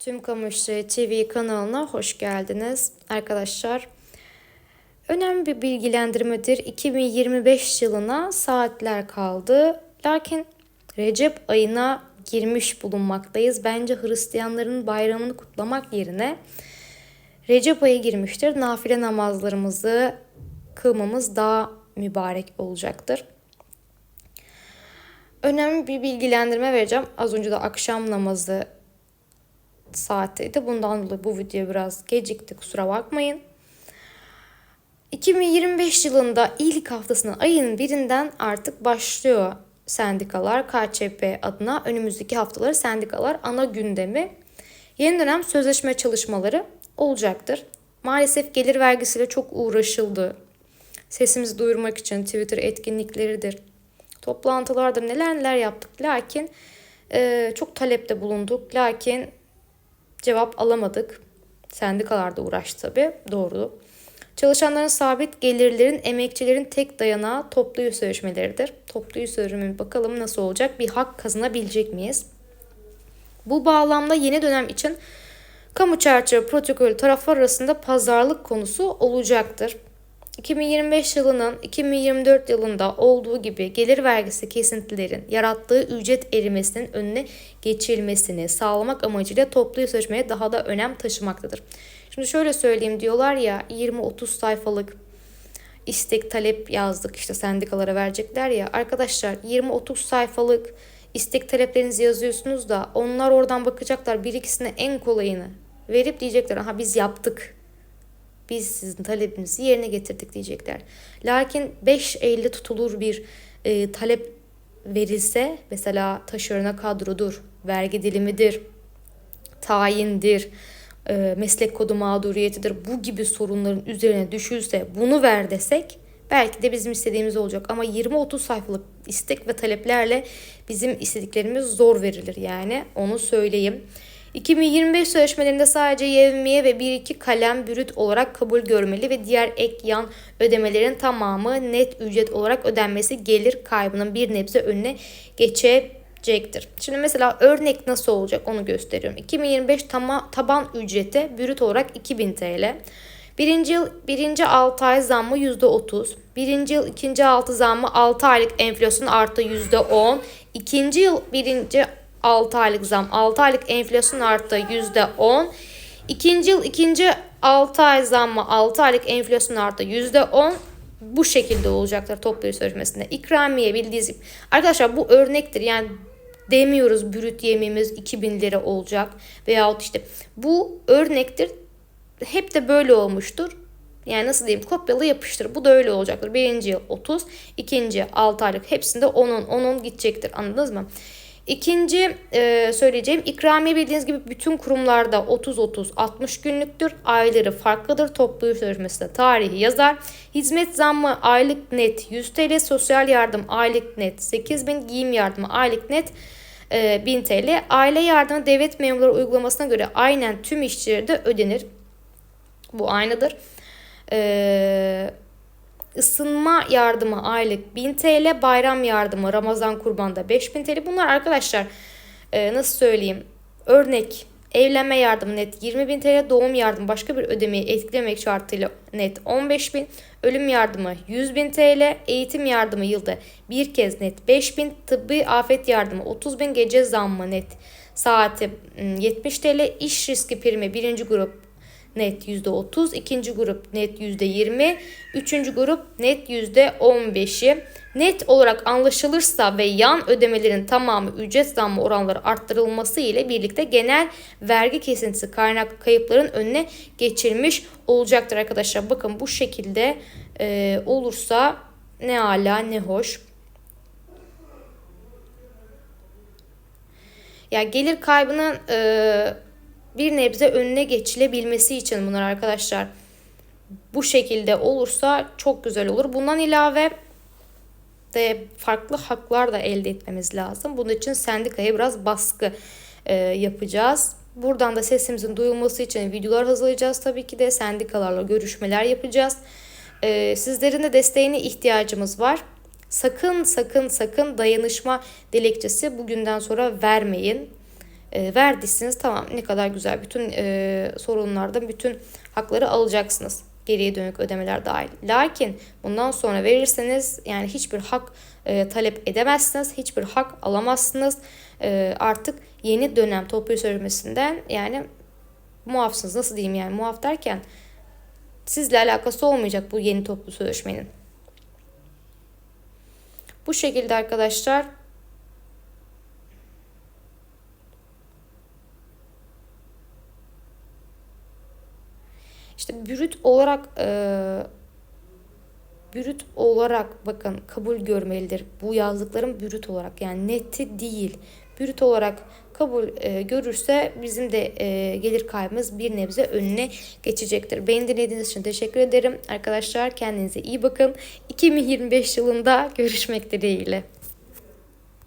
Tüm Kamu İşleri TV kanalına hoş geldiniz arkadaşlar. Önemli bir bilgilendirmedir. 2025 yılına saatler kaldı. Lakin Recep ayına girmiş bulunmaktayız. Bence Hristiyanların bayramını kutlamak yerine Recep ayı girmiştir. Nafile namazlarımızı kılmamız daha mübarek olacaktır. Önemli bir bilgilendirme vereceğim. Az önce de akşam namazı saatteydi. Bundan dolayı bu video biraz gecikti. Kusura bakmayın. 2025 yılında ilk haftasının ayın birinden artık başlıyor sendikalar KÇP adına önümüzdeki haftaları sendikalar ana gündemi yeni dönem sözleşme çalışmaları olacaktır. Maalesef gelir vergisiyle çok uğraşıldı. Sesimizi duyurmak için Twitter etkinlikleridir, toplantılarda neler neler yaptık. Lakin e, çok talepte bulunduk. Lakin cevap alamadık. Sendikalarda uğraştı tabii. Doğru. Çalışanların sabit gelirlerin emekçilerin tek dayanağı toplu iş sözleşmeleridir. Toplu iş sözleşmesi bakalım nasıl olacak? Bir hak kazanabilecek miyiz? Bu bağlamda yeni dönem için kamu çerçeve protokolü taraflar arasında pazarlık konusu olacaktır. 2025 yılının 2024 yılında olduğu gibi gelir vergisi kesintilerin yarattığı ücret erimesinin önüne geçilmesini sağlamak amacıyla toplu sözleşmeye daha da önem taşımaktadır. Şimdi şöyle söyleyeyim diyorlar ya 20-30 sayfalık istek talep yazdık işte sendikalara verecekler ya arkadaşlar 20-30 sayfalık istek taleplerinizi yazıyorsunuz da onlar oradan bakacaklar bir ikisine en kolayını verip diyecekler aha biz yaptık biz sizin talebinizi yerine getirdik diyecekler. Lakin 5 Eylül'de tutulur bir e, talep verilse mesela taşerona kadrodur, vergi dilimidir, tayindir, e, meslek kodu mağduriyetidir bu gibi sorunların üzerine düşülse bunu ver desek belki de bizim istediğimiz olacak. Ama 20-30 sayfalık istek ve taleplerle bizim istediklerimiz zor verilir yani onu söyleyeyim. 2025 sözleşmelerinde sadece yevmiye ve 1-2 kalem bürüt olarak kabul görmeli ve diğer ek yan ödemelerin tamamı net ücret olarak ödenmesi gelir kaybının bir nebze önüne geçecektir. Şimdi mesela örnek nasıl olacak onu gösteriyorum. 2025 tama, taban ücreti bürüt olarak 2000 TL. Birinci yıl birinci 6 ay zammı %30. Birinci yıl ikinci 6 zammı 6 aylık enflasyon artı %10. İkinci yıl birinci 6 aylık zam, 6 aylık enflasyon arttı %10. İkinci yıl ikinci 6 ay zammı 6 aylık enflasyon arttı %10. Bu şekilde olacaktır toplu sözleşmesinde. İkramiye bildiğiniz gibi. Arkadaşlar bu örnektir. Yani demiyoruz brüt yemimiz 2000 lira olacak. Veyahut işte bu örnektir. Hep de böyle olmuştur. Yani nasıl diyeyim kopyalı yapıştır. Bu da öyle olacaktır. Birinci yıl 30, ikinci 6 aylık hepsinde 10'un 10'un gidecektir. Anladınız mı? İkinci e, söyleyeceğim ikramiye bildiğiniz gibi bütün kurumlarda 30-30-60 günlüktür. Ayları farklıdır. Toplu sözleşmesinde tarihi yazar. Hizmet zammı aylık net 100 TL. Sosyal yardım aylık net 8000. Giyim yardımı aylık net e, 1000 TL. Aile yardımı devlet memurları uygulamasına göre aynen tüm işçilerde ödenir. Bu aynıdır. Eee ısınma yardımı aylık 1000 TL, bayram yardımı Ramazan kurbanda 5000 TL. Bunlar arkadaşlar e, nasıl söyleyeyim örnek evlenme yardımı net 20.000 TL, doğum yardımı başka bir ödemeyi etkilemek şartıyla net 15.000, ölüm yardımı 100.000 TL, eğitim yardımı yılda bir kez net 5.000, tıbbi afet yardımı 30.000, gece zammı net saati 70 TL, iş riski primi birinci grup net %30, ikinci grup net %20, üçüncü grup net %15'i. Net olarak anlaşılırsa ve yan ödemelerin tamamı ücret zammı oranları arttırılması ile birlikte genel vergi kesintisi kaynak kayıpların önüne geçilmiş olacaktır arkadaşlar. Bakın bu şekilde e, olursa ne ala ne hoş. Ya gelir kaybının e, bir nebze önüne geçilebilmesi için bunlar arkadaşlar bu şekilde olursa çok güzel olur. Bundan ilave de farklı haklar da elde etmemiz lazım. Bunun için sendikaya biraz baskı e, yapacağız. Buradan da sesimizin duyulması için videolar hazırlayacağız tabii ki de sendikalarla görüşmeler yapacağız. E, sizlerin de desteğine ihtiyacımız var. Sakın sakın sakın dayanışma dilekçesi bugünden sonra vermeyin e, verdiyseniz tamam ne kadar güzel bütün e, sorunlardan bütün hakları alacaksınız. Geriye dönük ödemeler dahil. Lakin bundan sonra verirseniz yani hiçbir hak e, talep edemezsiniz. Hiçbir hak alamazsınız. E, artık yeni dönem toplu sözleşmesinden yani muafsınız. Nasıl diyeyim yani muaf derken sizle alakası olmayacak bu yeni toplu sözleşmenin. Bu şekilde arkadaşlar işte brüt olarak e, brüt olarak bakın kabul görmelidir. Bu yazdıklarım brüt olarak yani neti değil. Brüt olarak kabul e, görürse bizim de e, gelir kaybımız bir nebze önüne geçecektir. Beni dinlediğiniz için teşekkür ederim. Arkadaşlar kendinize iyi bakın. 2025 yılında görüşmek dileğiyle.